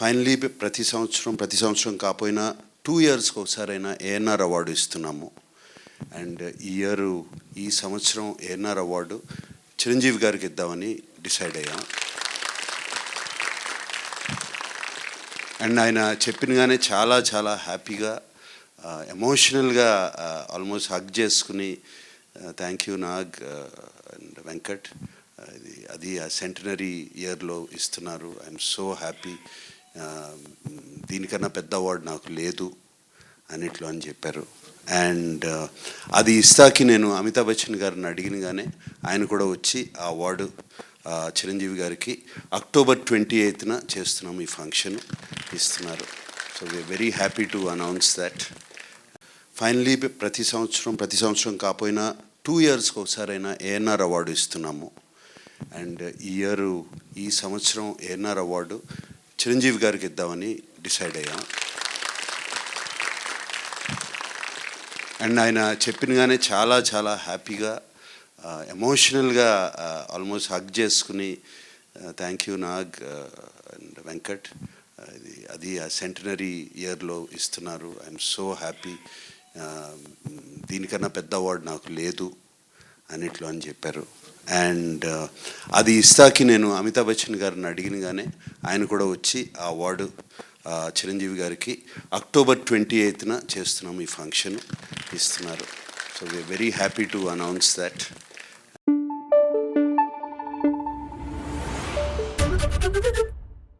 Finally ప్రతి సంవత్సరం ప్రతి సంవత్సరం కాకపోయినా టూ ఇయర్స్కి ఒకసారైనా ఏఎన్ఆర్ అవార్డు ఇస్తున్నాము. అండ్ ఈ ఇయర్ ఈ సంవత్సరం ఏఎన్ఆర్ అవార్డు చిరంజీవి గారికి ఇద్దామని డిసైడ్ అయ్యాం. అండ్ ఆయన చెప్పినగానే చాలా చాలా హ్యాపీగా ఎమోషనల్గా ఆల్మోస్ట్ హగ్ చేసుకుని thank you Nag and Venkat. అది అది ఆ సెంటనరీ ఇయర్లో ఇస్తున్నారు. ఐఎమ్ సో హ్యాపీ దీనికన్నా పెద్ద అవార్డు నాకు లేదు అన్నిట్లో అని చెప్పారు. అండ్ అది ఇస్తాకి నేను అమితాబ్ బచ్చన్ గారిని అడిగినగానే ఆయన కూడా వచ్చి ఆ అవార్డు చిరంజీవి గారికి అక్టోబర్ ట్వంటీ ఎయిత్న చేస్తున్నాం ఈ ఫంక్షన్ ఇస్తున్నారు. So we are very happy to announce that finally ప్రతి సంవత్సరం ప్రతి సంవత్సరం కాకపోయినా టూ ఇయర్స్కి ఒకసారైనా ఏఎన్ఆర్ అవార్డు ఇస్తున్నాము. అండ్ ఈ ఇయర్ ఈ సంవత్సరం ఏఎన్ఆర్ అవార్డు చిరంజీవి గారికి ఇద్దామని డిసైడ్ అయ్యాం. అండ్ ఆయన చెప్పినగానే చాలా చాలా హ్యాపీగా ఎమోషనల్గా ఆల్మోస్ట్ హగ్ చేసుకుని thank you Nag and Venkat ఇది అది ఆ సెంటనరీ ఇయర్లో ఇస్తున్నారు. I'm so happy. దీనికన్నా పెద్ద అవార్డు నాకు లేదు అన్నిట్లో అని చెప్పారు. అండ్ అది ఇస్తాకి నేను అమితాబ్ బచ్చన్ గారిని అడిగినగానే ఆయన కూడా వచ్చి ఆ అవార్డు చిరంజీవి గారికి అక్టోబర్ ట్వంటీ ఎయిత్న చేస్తున్నాం ఈ ఫంక్షన్ ఇస్తున్నారు. So we are very happy to announce that